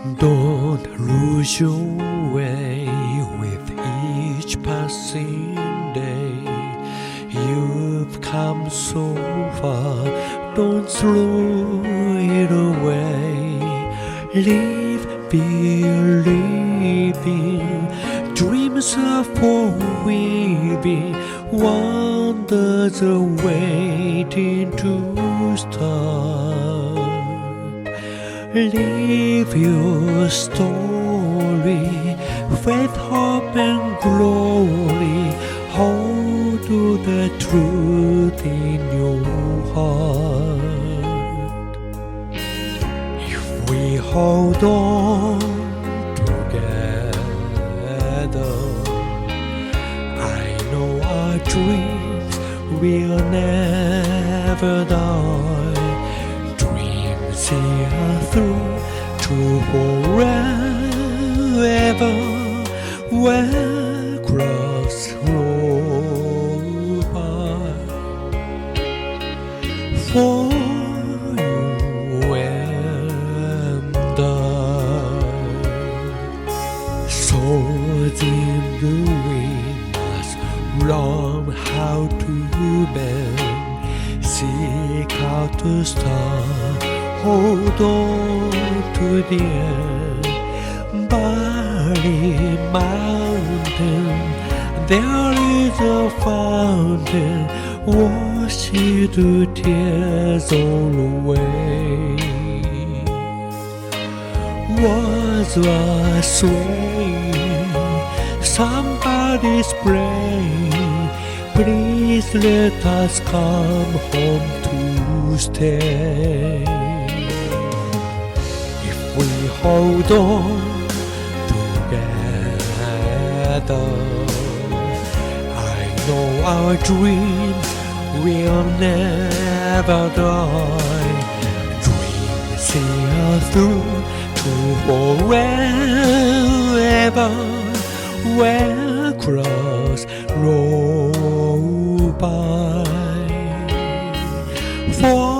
Don't lose your way with each passing day. You've come so far, don't throw it away. Live believing, dreams are for weaving, wonders are waiting to start. Live your story, faith, hope, and glory. Hold to the truth in your heart. If we hold on together, I know our dreams will never die. Where crossroads by for you and I. Swords in the wind must learn how to bend. Seek hold on to the end. Bali Mountain, there is a fountain. Wash the tears all away was a swaying. Somebody's praying. Please let us come home to stay. If we hold on together, I know our dreams will never die. Dreams see us through to forever. Where cross road by for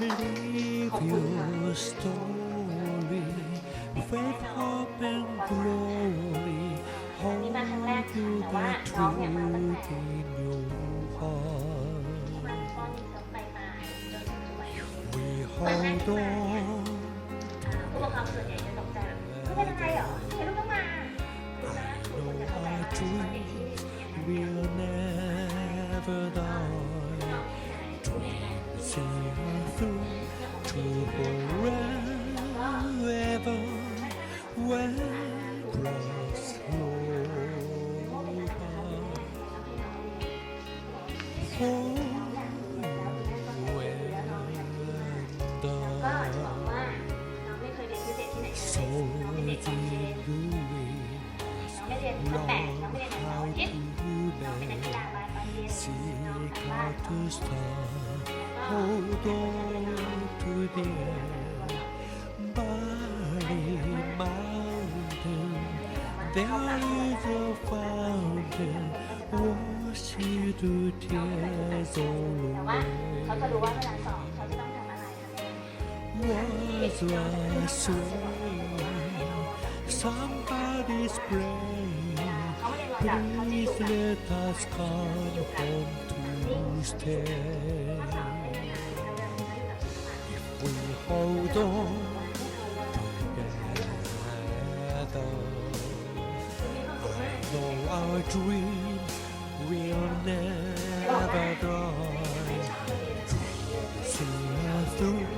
Live your story, faith, hope, and glory. นี่มาครั้งแรก Hold ค่ะ to แต่ว่า the น้องเนี่ยมาตั้งแต่ truth in your ประ heart. มาณป .1 กับปลายปลายๆจนถึงทุกวันนี้ We hold on. อ่าผู้ปกครองส่วนใหญ่จะตกใจแบบไม่เป็นไรเหรอทำไมลูกต้องมาลูกนะทุกคนจะเข้าใจว่าตอนเด็กที่ will never die. 幸福，forever when cross over. ไม่เรียนตั้งแต่เราไม่เรียนตั้งแต่เราอาทิตเราเป็นนักกีฬามา Seek out the star, hold on to the air. Body mountain, there is a fountain. Wash you to tears all away. Was I swaying? this prayer. Please let us come home to stay. If we hold on together, I know our dream will never die. See us through.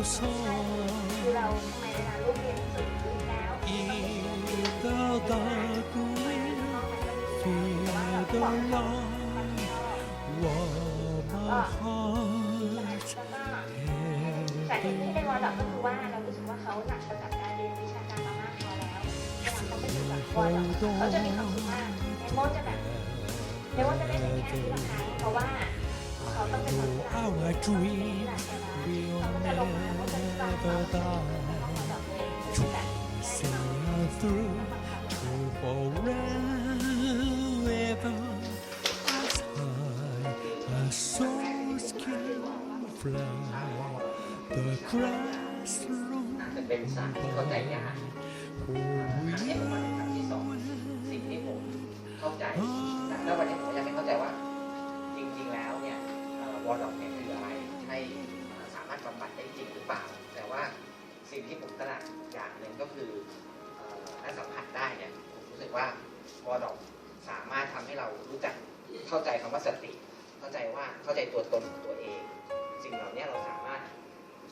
คือเราทำไมเวลาลูกเรียนหนังสือแล้ว in the dark. We'll feel the light, warm our hearts. แต่ที่นี่ในวอร์ดก็คือว่าเรารู้สึกว่าเขาหนักกับการเรียนวิชาการมามากพอแล้วเวลาเขาไปอยู่แบบวอร์ดเขาจะมีความสุขมากในโมจะแบบในโมจะเล่นในแง่ที่ละครั้งเพราะว่า เขาต้องเป็นคน Though ที่รัก our dream will never die. See her through to forever as high as souls can fly. The grass อาจจะเป็นศาสตร์ที่เข้าใจยาก ยวอร์ดอกเนี่ยคืออะไรใช่สามารถบำบัดได้จริงหรือเปล่า แต่ว่าสิ่งที่ผมตระหนักอย่างหนึ่งก็คือเอ่อและสัมผัสได้เนี่ยผมรู้สึกว่าวอดอกสามารถทำให้เรารู้จักเข้าใจคำว่าสติ เข้าใจว่าเข้าใจตัวตนของตัวเอง สิ่งเหล่านี้เราสามารถ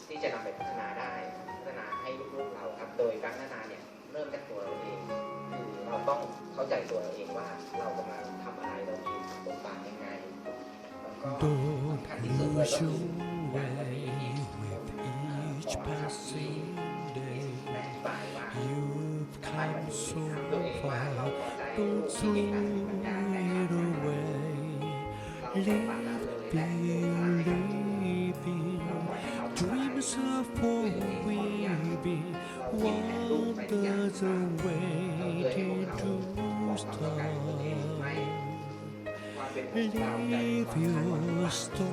ที่จะนำไปพัฒนาได้พัฒนาให้ลูกๆเราครับโดยการพัฒนาเนี่ยเริ่มจากตัวเราเองคือเราต้องเข้าใจตัวเราเองว่าเรากำลัง Don't lose your way with each passing day. You've come so far, don't sleep it away. Live leave your story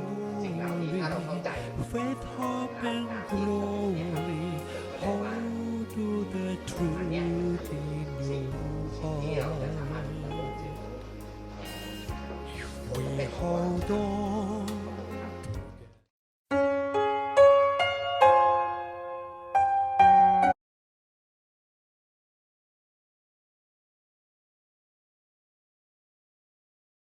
with hope and glory. Hold to the truth in your heart. We hold on.